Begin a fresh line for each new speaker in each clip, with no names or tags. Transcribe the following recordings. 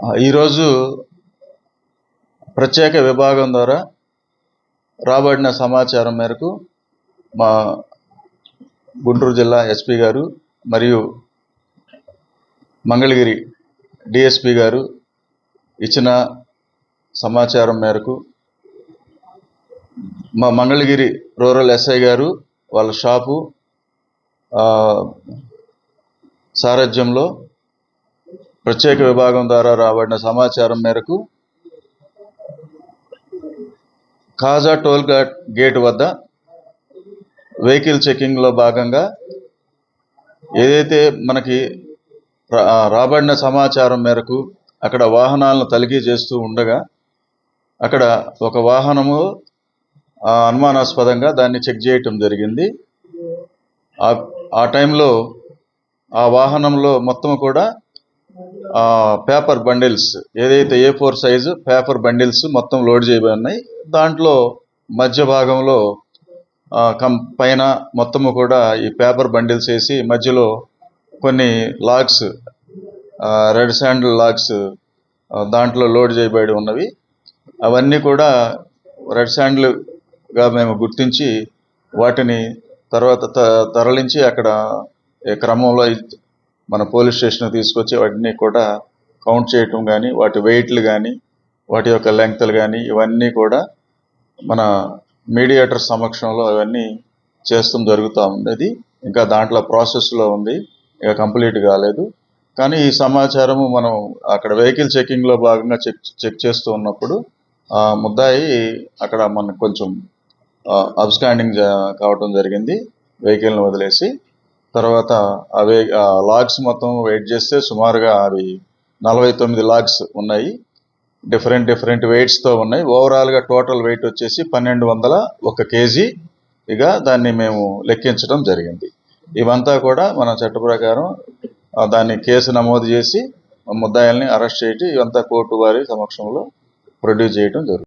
ఈరోజు ప్రత్యేక విభాగం ద్వారా రాబడిన సమాచారం మేరకు మా గుంటూరు జిల్లా ఎస్పీ గారు మరియు మంగళగిరి డిఎస్పి గారు ఇచ్చిన సమాచారం మేరకు మా మంగళగిరి రూరల్ ఎస్ఐ గారు వాళ్ళ షాపు సారథ్యంలో ప్రత్యేక విభాగం ద్వారా రాబడిన సమాచారం మేరకు కాజా టోల్ గేట్ వద్ద వెహికల్ చెకింగ్లో భాగంగా ఏదైతే మనకి రా- రాబడిన సమాచారం మేరకు అక్కడ వాహనాలను తనిఖీ చేస్తూ ఉండగా అక్కడ ఒక వాహనము అనుమానాస్పదంగా దాన్ని చెక్ చేయటం జరిగింది. ఆ- ఆ టైంలో ఆ వాహనంలో మొత్తం కూడా పేపర్ బండిల్స్ ఏదైతే A four size paper bundles మొత్తం లోడ్ చేయబడి ఉన్నాయి దాంట్లో మధ్య భాగంలో కం పైన మొత్తము కూడా ఈ పేపర్ బండిల్స్ వేసి మధ్యలో కొన్ని లాగ్స్ రెడ్ శాండల్ లాగ్స్ దాంట్లో లోడ్ చేయబడి ఉన్నవి. అవన్నీ కూడా రెడ్ శాండ్లుగా మేము గుర్తించి వాటిని తర్వాత త- తరలించి అక్కడ ఈ క్రమంలో మన పోలీస్ స్టేషన్ తీసుకొచ్చి వాటిని కూడా కౌంట్ చేయటం కానీ వాటి వెయిట్లు కానీ వాటి యొక్క లెంగ్త్లు కానీ ఇవన్నీ కూడా మన మీడియేటర్ సమక్షంలో అవన్నీ చేస్తాం జరుగుతూ ఉంది. ఇంకా దాంట్లో ప్రాసెస్లో ఉంది. ఇక కంప్లీట్ కాలేదు. కానీ ఈ సమాచారము మనం అక్కడ వెహికల్ చెకింగ్లో భాగంగా చెక్ చెక్ చేస్తూ ఉన్నప్పుడు ముద్దాయి అక్కడ మనకు కొంచెం అబ్స్టాండింగ్ కావటం జరిగింది. వెహికల్ని వదిలేసి తర్వాత అవి లాగ్స్ మొత్తం వెయిట్ చేస్తే సుమారుగా అవి నలభై తొమ్మిది లాగ్స్ ఉన్నాయి. డిఫరెంట్ డిఫరెంట్ వెయిట్స్తో ఉన్నాయి. ఓవరాల్గా టోటల్ వెయిట్ వచ్చేసి పన్నెండు వందల ఒక కేజీ. ఇక దాన్ని మేము లెక్కించడం జరిగింది. ఇవంతా కూడా మన చట్ట ప్రకారం దాన్ని కేసు నమోదు చేసి ముద్దాయిల్ని అరెస్ట్ చేయటం ఇవంతా కోర్టు వారి సమక్షంలో ప్రొడ్యూస్ చేయడం జరుగుతుంది.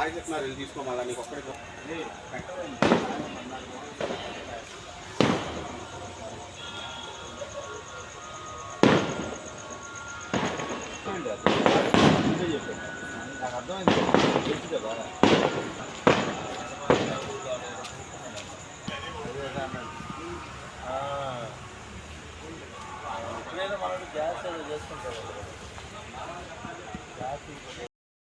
మట్టి
వారికి చెప్తున్నారు వెళ్ళి తీసుకోమల్లా నీకు ఒక్కడికి
నాకు అర్థమైంది తెలుసు కదా ఎప్పుడైనా మనం గ్యాస్ ఏదో చేసుకుంటాం కదా